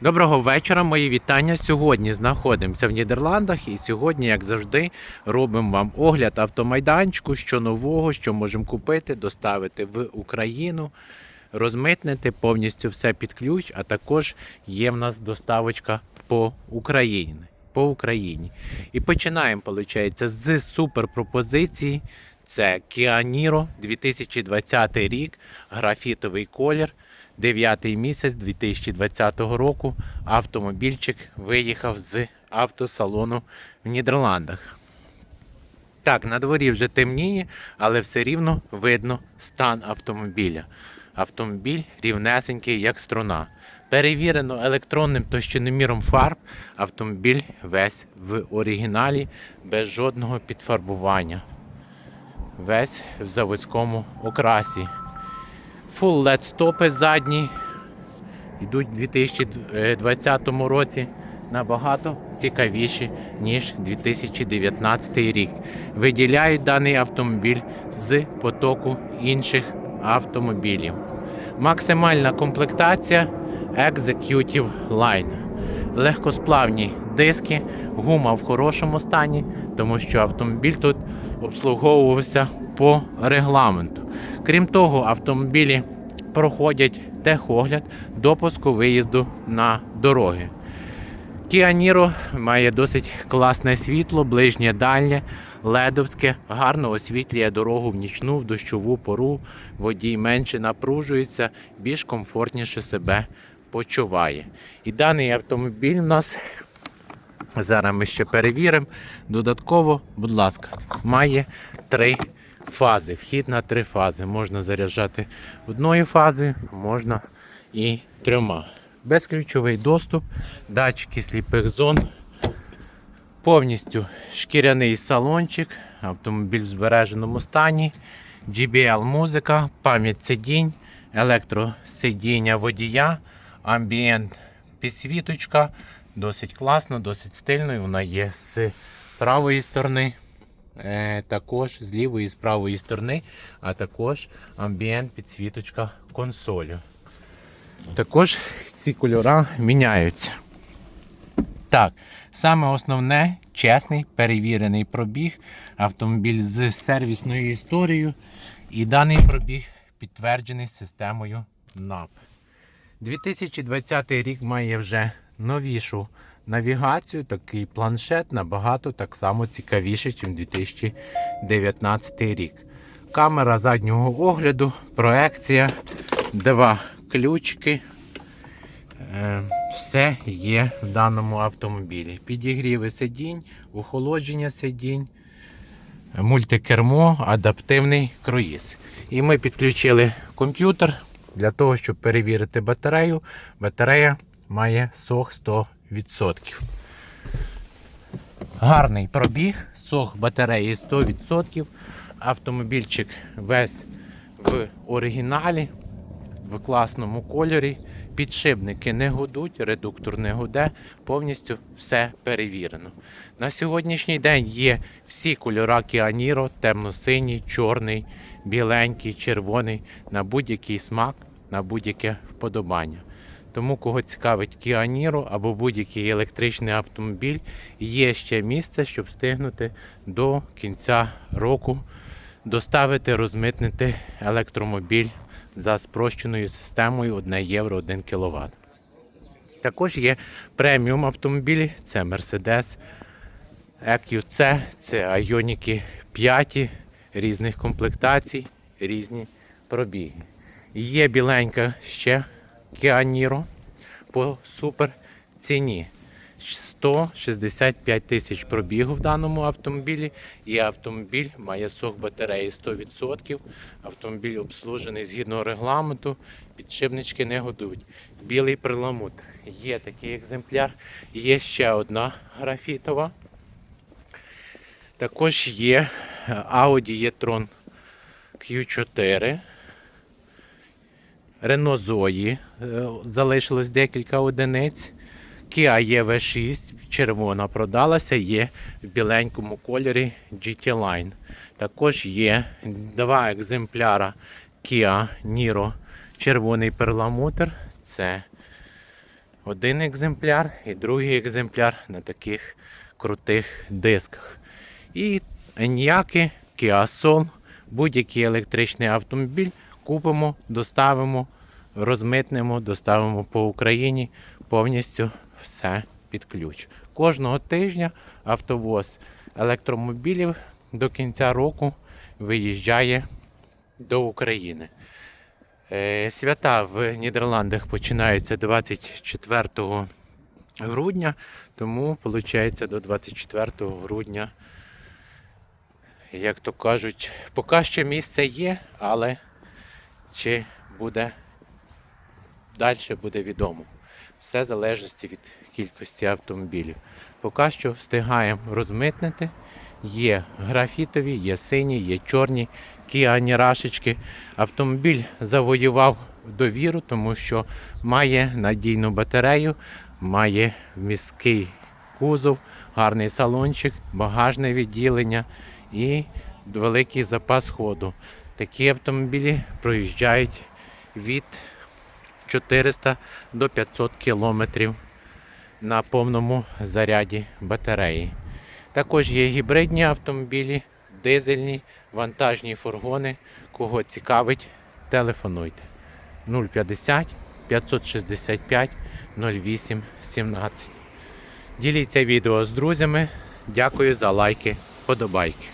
Доброго вечора, мої вітання. Сьогодні знаходимося в Нідерландах і сьогодні, як завжди, робимо вам огляд автомайданчику, що нового, що можемо купити, доставити в Україну, розмитнити повністю все під ключ, а також є в нас доставочка по Україні. По Україні. І починаємо, виходить, з суперпропозиції. Це Niro 2020 рік, графітовий колір. 9 місяць 2020 року автомобільчик виїхав з автосалону в Нідерландах. Так, на дворі вже темніє, але все рівно видно стан автомобіля. Автомобіль рівнесенький, як струна. Перевірено електронним товщиноміром фарб. Автомобіль весь в оригіналі, без жодного підфарбування. Весь в заводському окрасі. Full LED стопи задні. Йдуть у 2020 році набагато цікавіші, ніж 2019 рік. Виділяють даний автомобіль з потоку інших автомобілів. Максимальна комплектація Executive Line. Легкосплавні диски, гума в хорошому стані, тому що автомобіль тут обслуговувався по регламенту. Крім того, автомобілі проходять техогляд допуску виїзду на дороги. Kia Niro має досить класне світло, ближнє дальнє, ледовське, гарно освітлює дорогу в нічну, в дощову пору. Водій менше напружується, більш комфортніше себе почуває. І даний автомобіль у нас зараз ми ще перевіримо. Додатково, будь ласка, має три фази. Вхід на три фази. Можна заряджати одною фазою, можна і трьома. Безключовий доступ, датчики сліпих зон, повністю шкіряний салончик, автомобіль в збереженому стані, GBL музика, пам'ять сидінь, електросидіння водія, амбієнт підсвіточка. Досить класно, досить стильно. і Вона є з правої сторони, також з лівої і з правої сторони, а також амбієнт підсвіточка консолю. Також ці кольори міняються. Так, саме основне чесний перевірений пробіг. Автомобіль з сервісною історією. І даний пробіг підтверджений системою NAP. 2020 рік має вже новішу навігацію, такий планшет набагато так само цікавіший, ніж 2019 рік. Камера заднього огляду, проекція, два ключики. Е, Все є в даному автомобілі. Підігріви сидінь, охолодження сидінь, мультикермо, адаптивний круїз. І ми підключили комп'ютер для того, щоб перевірити батарею. Батарея має сох 100%. Гарний пробіг, сох батареї 100%. Автомобільчик весь в оригіналі, в класному кольорі. Підшипники не гудуть, редуктор не гуде, повністю все перевірено. На сьогоднішній день є всі Kia Niro, темно-синій, чорний, біленький, червоний, на будь-який смак, на будь-яке вподобання. Тому, кого цікавить Niro або будь-який електричний автомобіль, є ще місце, щоб встигнути до кінця року доставити, розмитнити електромобіль за спрощеною системою 1 євро 1 кВт. Також є преміум автомобілі, це Mercedes EQC, це Ioniq 5 різних комплектацій, різні пробіги. Є біленька ще Kia по супер ціні. 165 тисяч пробігу в даному автомобілі. І автомобіль має сок батареї 100%. Автомобіль обслужений згідно регламенту, підшипнички не годують. Білий перламутр. Є такий екземпляр. Є ще одна графітова. Також є Audi e-tron Q4. Renault Zoe е, залишилось декілька одиниць. Kia EV6 червона продалася, є в біленькому кольорі GT Line. Також є два екземпляра Kia Niro червоний перламутр. Це один екземпляр і другий екземпляр на таких крутих дисках. І Еніаки, Kia Soul, будь-який електричний автомобіль купимо, доставимо, розмитнемо, доставимо по Україні повністю все під ключ. Кожного тижня автовоз електромобілів до кінця року виїжджає до України. Е, Свята в Нідерландах починаються 24 грудня, тому виходить до 24 грудня, як то кажуть, поки що місце є, але чи буде далі буде відомо. Все залежить від кількості автомобілів. Поки що встигаємо розмитнити. Є графітові, є сині, є чорні, кіані рашечки. Автомобіль завоював довіру, тому що має надійну батарею, має міський кузов, гарний салончик, багажне відділення і великий запас ходу. Такі автомобілі проїжджають від 400 до 500 кілометрів на повному заряді батареї. Також є гібридні автомобілі, дизельні, вантажні фургони. Кого цікавить, телефонуйте 050 565 08 17. Діліться відео з друзями. Дякую за лайки, подобайки.